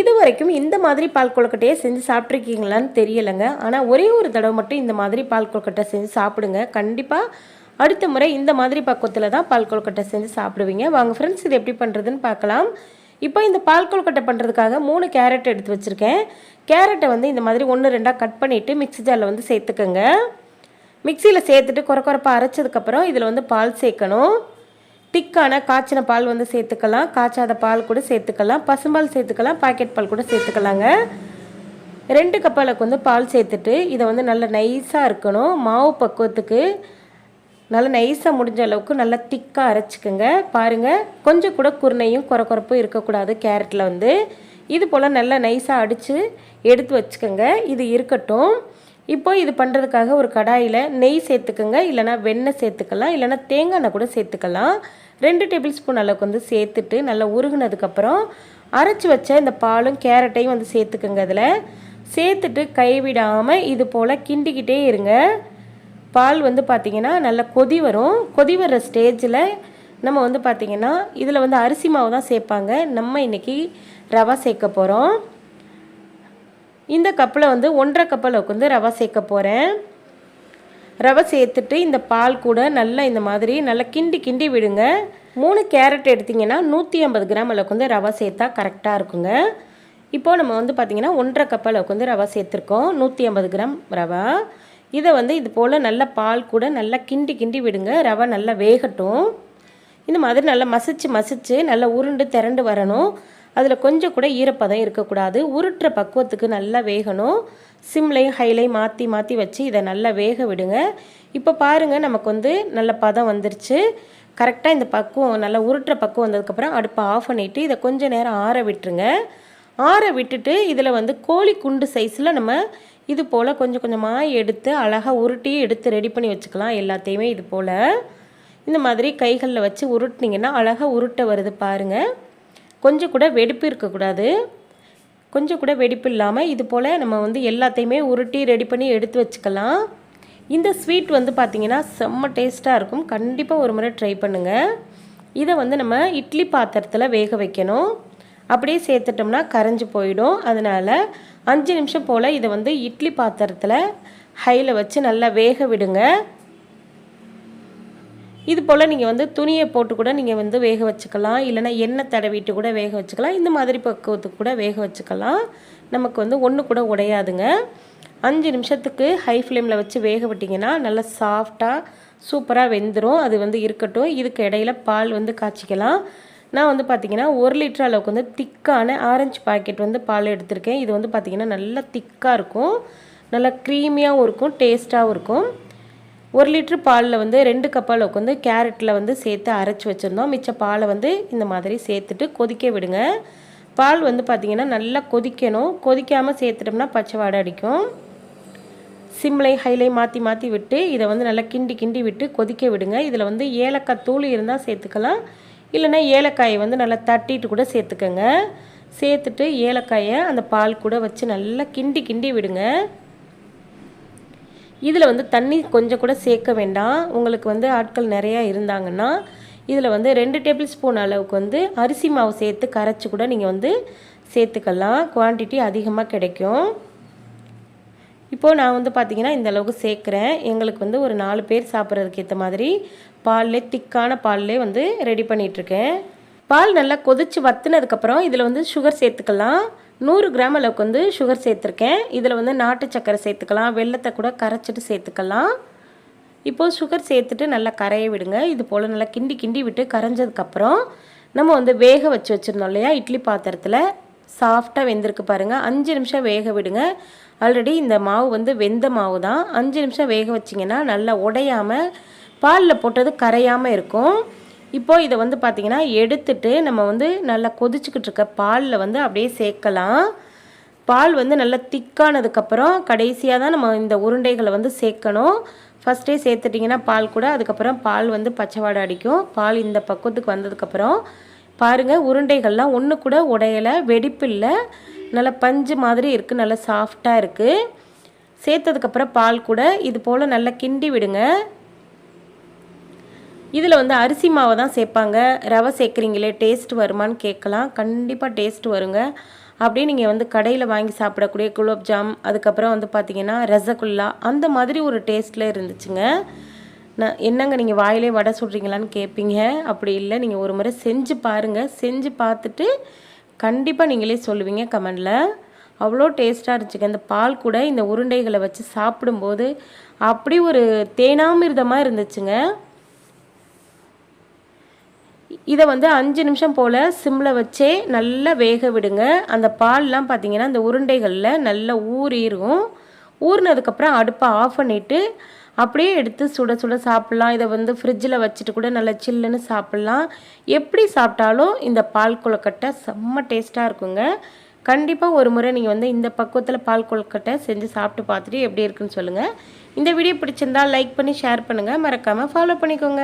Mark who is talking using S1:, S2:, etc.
S1: இது வரைக்கும் இந்த மாதிரி பால் கொழுக்கட்டையை செஞ்சு சாப்பிட்ருக்கீங்களான்னு தெரியலைங்க. ஆனால் ஒரே ஒரு தடவை மட்டும் இந்த மாதிரி பால் கொழுக்கட்டை செஞ்சு சாப்பிடுங்க. கண்டிப்பாக அடுத்த முறை இந்த மாதிரி பக்குவத்தில் தான் பால் கொழுக்கட்டை செஞ்சு சாப்பிடுவீங்க. வாங்க ஃப்ரெண்ட்ஸ் இது எப்படி பண்ணுறதுன்னு பார்க்கலாம். இப்போ இந்த பால் கொழுக்கட்டை பண்ணுறதுக்காக மூணு கேரட் எடுத்து வச்சுருக்கேன். கேரட்டை வந்து இந்த மாதிரி ஒன்று ரெண்டாக கட் பண்ணிவிட்டு மிக்ஸி ஜாரில் வந்து சேர்த்துக்கோங்க. மிக்சியில் சேர்த்துட்டு குறை குறைப்பாக அரைச்சதுக்கப்புறம் இதில் வந்து பால் சேர்க்கணும். திக்கான காய்ச்சின பால் வந்து சேர்த்துக்கலாம். காய்ச்சாத பால் கூட சேர்த்துக்கலாம். பசும்பால் சேர்த்துக்கலாம். பாக்கெட் பால் கூட சேர்த்துக்கலாங்க. ரெண்டு கப் அளவுக்கு வந்து பால் சேர்த்துட்டு இதை வந்து நல்ல நைஸாக இருக்கணும். மாவு பக்குவத்துக்கு நல்லா நைஸாக முடிஞ்ச அளவுக்கு நல்லா திக்காக அரைச்சிக்கோங்க. பாருங்கள் கொஞ்சம் கூட குருணையும் குறை குறைப்பும் இருக்கக்கூடாது கேரட்டில் வந்து. இது போல் நல்லா நைஸாக அடித்து எடுத்து வச்சுக்கோங்க. இது இருக்கட்டும். இப்போ இது பண்ணுறதுக்காக ஒரு கடாயில் நெய் சேர்த்துக்கோங்க. இல்லைனா வெண்ணெய் சேர்த்துக்கலாம். இல்லைனா தேங்காய் எண்ணெய் கூட சேர்த்துக்கலாம். ரெண்டு டேபிள் ஸ்பூன் அளவுக்கு வந்து சேர்த்துட்டு நல்லா உருகுனதுக்கப்புறம் அரைச்சி வச்ச இந்த பாலும் கேரட்டையும் வந்து சேர்த்துக்கோங்க அதில். சேர்த்துட்டு கைவிடாமல் இது போல் கிண்டிக்கிட்டே இருங்க. பால் வந்து பார்த்திங்கன்னா நல்லா கொதி வரும். கொதி வர்ற ஸ்டேஜில் நம்ம வந்து பார்த்திங்கன்னா இதில் வந்து அரிசி மாவு தான் சேர்ப்பாங்க. நம்ம இன்றைக்கி ரவா சேர்க்க போகிறோம் இந்த கப்பில் வந்து ஒன்றரை கப் அளவுக்கு வந்து ரவை சேர்க்க போகிறேன் ரவை சேர்த்துட்டு இந்த பால் கூட நல்லா இந்த மாதிரி நல்லா கிண்டி கிண்டி விடுங்க. மூணு கேரட் எடுத்திங்கன்னா நூற்றி ஐம்பது கிராம் அளவுக்கு வந்து ரவை சேர்த்தா கரெக்டாக இருக்குங்க. இப்போது நம்ம வந்து பார்த்திங்கன்னா ஒன்றரை கப் அளவுக்கு வந்து ரவை சேர்த்துருக்கோம். நூற்றி ஐம்பது கிராம் ரவை. இதை வந்து இது போல் நல்லா பால் கூட நல்லா கிண்டி கிண்டி விடுங்க. ரவை நல்லா வேகட்டும். இந்த மாதிரி நல்லா மசிச்சு மசிச்சு நல்லா உருண்டு திரண்டு வரணும். அதில் கொஞ்சம் கூட ஈரப்பதம் இருக்கக்கூடாது. உருட்டுற பக்குவத்துக்கு நல்லா வேகணும். சிம்லையும் ஹைலையும் மாற்றி மாற்றி வச்சு இதை நல்லா வேக விடுங்க. இப்போ பாருங்கள் நமக்கு வந்து நல்ல பதம் வந்துருச்சு. கரெக்டாக இந்த பக்குவம் நல்லா உருட்டுற பக்குவம் வந்ததுக்கப்புறம் அடுப்பை ஆஃப் பண்ணிவிட்டு இதை கொஞ்சம் நேரம் ஆற விட்டுருங்க. ஆற விட்டுட்டு இதில் வந்து கோழி குண்டு சைஸில் நம்ம இது போல் கொஞ்சம் கொஞ்சமாக எடுத்து அழகாக உருட்டி எடுத்து ரெடி பண்ணி வச்சுக்கலாம் எல்லாத்தையுமே இது போல். இந்த மாதிரி கைகளில் வச்சு உருட்டினீங்கன்னா அழகாக உருட்ட வருது பாருங்கள் கொஞ்சம் கூட வெடிப்பு இருக்கக்கூடாது. கொஞ்சம் கூட வெடிப்பு இல்லாமல் இது போல் நம்ம வந்து எல்லாத்தையுமே உருட்டி ரெடி பண்ணி எடுத்து வச்சுக்கலாம். இந்த ஸ்வீட் வந்து பார்த்திங்கன்னா செம்ம டேஸ்ட்டாக இருக்கும். கண்டிப்பாக ஒரு முறை ட்ரை பண்ணுங்கள் இதை வந்து நம்ம இட்லி பாத்திரத்தில் வேக வைக்கணும். அப்படியே சேர்த்துட்டோம்னா கரைஞ்சி போயிடும். அதனால் அஞ்சு நிமிஷம் போல் இதை வந்து இட்லி பாத்திரத்தில் ஹையில் வச்சு நல்லா வேக விடுங்க. இது போல் நீங்கள் வந்து துணியை போட்டு கூட நீங்கள் வந்து வேக வச்சுக்கலாம். இல்லைனா எண்ணெய் தடவிட்டு கூட வேக வச்சுக்கலாம். இந்த மாதிரி பக்குவத்துக்கு கூட வேக வச்சுக்கலாம். நமக்கு வந்து ஒன்று கூட உடையாதுங்க. அஞ்சு நிமிஷத்துக்கு ஹை ஃப்ளேமில் வச்சு வேக விட்டிங்கன்னா நல்லா சாஃப்டாக சூப்பராக வெந்துடும் அது வந்து இருக்கட்டும். இதுக்கு இடையில பால் வந்து காய்ச்சிக்கலாம். நான் வந்து பார்த்திங்கன்னா ஒரு லிட்டர் அளவுக்கு வந்து திக்கான ஆரஞ்சு பாக்கெட் வந்து பால் எடுத்திருக்கேன். இது வந்து பார்த்திங்கன்னா நல்லா திக்காக இருக்கும். நல்லா க்ரீமியாகவும் இருக்கும் டேஸ்ட்டாகவும் இருக்கும். ஒரு லிட்ரு பாலில் வந்து ரெண்டு கப் அளவுக்கு வந்து கேரட்டில் வந்து சேர்த்து அரைச்சி வச்சுருந்தோம். மிச்ச பாலை வந்து இந்த மாதிரி சேர்த்துட்டு கொதிக்க விடுங்க. பால் வந்து பார்த்திங்கன்னா நல்லா கொதிக்கணும். கொதிக்காமல் சேர்த்துட்டோம்னா பச்சை வாடை அடிக்கும். சிம்லை ஹைலை மாற்றி மாற்றி விட்டு இதை வந்து நல்லா கிண்டி கிண்டி விட்டு கொதிக்க விடுங்க. இதில் வந்து ஏலக்காய் தூள் இருந்தால் சேர்த்துக்கலாம். இல்லைன்னா ஏலக்காயை வந்து நல்லா தட்டிட்டு கூட சேர்த்துக்கோங்க. சேர்த்துட்டு ஏலக்காயை அந்த பால் கூட வச்சு நல்லா கிண்டி கிண்டி விடுங்க. இதில் வந்து தண்ணி கொஞ்சம் கூட சேர்க்க வேண்டாம். உங்களுக்கு வந்து ஆட்கள் நிறையா இருந்தாங்கன்னா இதில் வந்து ரெண்டு டேபிள் ஸ்பூன் அளவுக்கு வந்து அரிசி மாவு சேர்த்து கரைச்சி கூட நீங்கள் வந்து சேர்த்துக்கலாம். குவான்டிட்டி அதிகமாக கிடைக்கும். இப்போது நான் வந்து பார்த்திங்கன்னா இந்த அளவுக்கு சேர்க்குறேன். எங்களுக்கு வந்து ஒரு நாலு பேர் சாப்பிட்றதுக்கு ஏற்ற மாதிரி பால்லே திக்கான பால்லே வந்து ரெடி பண்ணிகிட்ருக்கேன் பால் நல்லா கொதித்து வத்துனதுக்கப்புறம் இதில் வந்து சுகர் சேர்த்துக்கலாம். நூறு கிராம் அளவுக்கு வந்து சுகர் சேர்த்துருக்கேன். இதில் வந்து நாட்டு சக்கரை சேர்த்துக்கலாம். வெள்ளத்தை கூட கரைச்சிட்டு சேர்த்துக்கலாம். இப்போது சுகர் சேர்த்துட்டு நல்லா கரைய விடுங்க. இது போல் நல்லா கிண்டி கிண்டி விட்டு கரைஞ்சதுக்கப்புறம் நம்ம வந்து வேக வச்சு வச்சுருந்தோம் இல்லையா? இட்லி பாத்திரத்தில் சாஃப்டாக வெந்திருக்கு பாருங்கள் அஞ்சு நிமிஷம் வேக விடுங்க. ஆல்ரெடி இந்த மாவு வந்து வெந்த மாவு தான். அஞ்சு நிமிஷம் வேக வச்சிங்கன்னா நல்லா உடையாமல் பாலில் போட்டது கரையாமல் இருக்கும். இப்போது இதை வந்து பார்த்திங்கன்னா எடுத்துட்டு நம்ம வந்து நல்லா கொதிச்சுக்கிட்டு இருக்க பாலில் வந்து அப்படியே சேர்க்கலாம். பால் வந்து நல்லா திக்கானதுக்கப்புறம் கடைசியாக தான் நம்ம இந்த உருண்டைகளை வந்து சேர்க்கணும். ஃபஸ்ட்டே சேர்த்துட்டிங்கன்னா பால் கூட அதுக்கப்புறம் பால் வந்து பச்சைவாடை அடிக்கும். பால் இந்த பக்குவத்துக்கு வந்ததுக்கப்புறம் பாருங்கள் உருண்டைகள்லாம் ஒன்று கூட உடையலை வெடிப்பு இல்லை நல்லா பஞ்சு மாதிரி இருக்குது நல்லா சாஃப்டாக இருக்குது சேர்த்ததுக்கப்புறம் பால் கூட இது போல் நல்லா கிண்டி விடுங்க. இதில் வந்து அரிசி மாவை தான் சேர்ப்பாங்க. ரவை சேர்க்குறீங்களே டேஸ்ட் வருமான்னு கேட்கலாம். கண்டிப்பாக டேஸ்ட் வருங்க. அப்படியே நீங்கள் வந்து கடையில் வாங்கி சாப்பிடக்கூடிய குலோப்ஜாம் அதுக்கப்புறம் வந்து பார்த்தீங்கன்னா ரசகுல்லா அந்த மாதிரி ஒரு டேஸ்ட்டில் இருந்துச்சுங்க. நான் என்னங்க நீங்கள் வாயிலே வடை சுடுறீங்களான்னு கேட்பீங்க அப்படி இல்லை நீங்கள் ஒரு முறை செஞ்சு பாருங்கள் செஞ்சு பார்த்துட்டு கண்டிப்பாக நீங்களே சொல்லுவீங்க கமெண்டில். அவ்வளோ டேஸ்ட்டாக இருந்துச்சுங்க. இந்த பால் கூட இந்த உருண்டைகளை வச்சு சாப்பிடும்போது அப்படி ஒரு தேனாமிர்தமாக இருந்துச்சுங்க. இதை வந்து அஞ்சு நிமிஷம் போல் சிம்மில் வச்சே நல்லா வேக விடுங்க. அந்த பால்லாம் பார்த்தீங்கன்னா அந்த உருண்டைகளில் நல்லா ஊறிடும் ஊறினதுக்கப்புறம் அடுப்பை ஆஃப் பண்ணிவிட்டு அப்படியே எடுத்து சுட சுட சாப்பிட்லாம். இதை வந்து ஃப்ரிட்ஜில் வச்சுட்டு கூட நல்லா சில்லுன்னு சாப்பிட்லாம். எப்படி சாப்பிட்டாலும் இந்த பால் கொழுக்கட்டை செம்ம டேஸ்ட்டாக இருக்குங்க. கண்டிப்பாக ஒரு முறை நீங்கள் வந்து இந்த பக்குவத்தில் பால் கொழுக்கட்டை செஞ்சு சாப்பிட்டு பார்த்துட்டு எப்படி இருக்குன்னு சொல்லுங்கள் இந்த வீடியோ பிடிச்சிருந்தா லைக் பண்ணி ஷேர் பண்ணுங்கள் மறக்காமல் ஃபாலோ பண்ணிக்கோங்க.